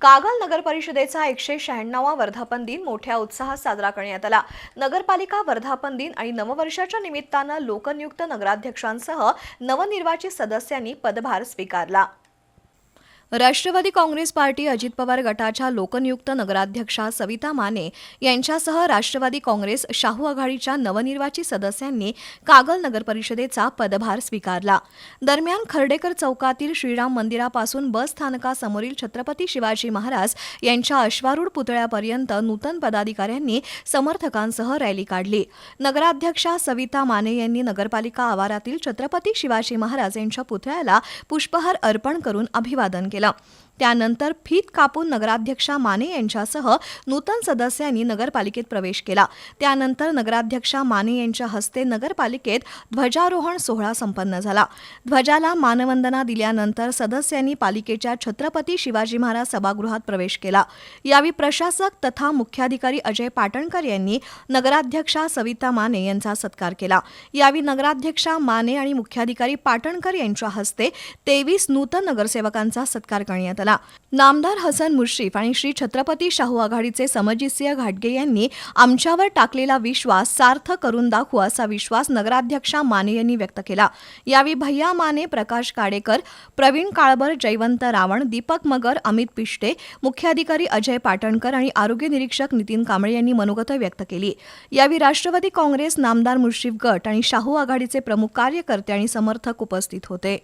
कागल नगर परिषदेचा एकशे शहाण्णवा वर्धापन दिन मोठ्या उत्साहात साजरा करण्यात आला. नगरपालिका वर्धापन दिन आणि नववर्षाच्या निमित्तानं लोकनियुक्त नगराध्यक्षांसह नवनिर्वाचित सदस्यांनी पदभार स्वीकारला. राष्ट्रवादी काँग्रेस पार्टी अजित पवार गटाच्या लोकनियुक्त नगराध्यक्षा सविता माने यांच्यासह राष्ट्रवादी काँग्रेस शाहू आघाडीच्या नवनिर्वाचित सदस्यांनी कागल नगरपरिषदेचा पदभार स्वीकारला. दरम्यान खर्डेकर चौकातील श्रीराम मंदिरापासून बस स्थानकासमोरील छत्रपती शिवाजी महाराज यांच्या अश्वारूढ पुतळ्यापर्यंत नूतन पदाधिकाऱ्यांनी समर्थकांसह रॅली काढली. नगराध्यक्षा सविता माने यांनी नगरपालिका आवारातील छत्रपती शिवाजी महाराज यांच्या पुतळ्याला पुष्पहार अर्पण करून अभिवादन केलं. La... त्यानंतर फीत कापून नगराध्यक्षा माने यांच्यासह नूतन सदस्यांनी नगरपालिकेत प्रवेश केला. त्यानंतर नगराध्यक्षा माने यांच्या हस्ते नगरपालिकेत ध्वजारोहण सोहळा संपन्न झाला. ध्वजाला मानवंदना दिल्यानंतर सदस्यांनी पालिकेच्या छत्रपती शिवाजी महाराज सभागृहात प्रवेश केला. यावेळी प्रशासक तथा मुख्याधिकारी अजय पाटणकर यांनी नगराध्यक्षा सविता माने यांचा सत्कार केला. यावेळी नगराध्यक्षा माने आणि मुख्याधिकारी पाटणकर यांच्या हस्ते तेवीस नूतन नगरसेवकांचा सत्कार करण्यात आला. नामदार हसन मुश्रीफ आणि श्री छत्रपती शाहू आघाडीचे समजितसिंह घाटगे यांनी आमच्यावर टाकलेला विश्वास सार्थ करून दाखवू असा विश्वास नगराध्यक्षा माने यांनी व्यक्त केला. यावेळी भैया माने प्रकाश काडेकर प्रवीण काळबर जयवंत रावण दीपक मगर अमित पिष्टे मुख्याधिकारी अजय पाटणकर आणि आरोग्य निरीक्षक नितीन कांबळे यांनी मनोगत व्यक्त केली. यावेळी राष्ट्रवादी काँग्रेस नामदार मुश्रीफ गट आणि शाहू आघाडीचे प्रमुख कार्यकर्ते आणि समर्थक उपस्थित होते.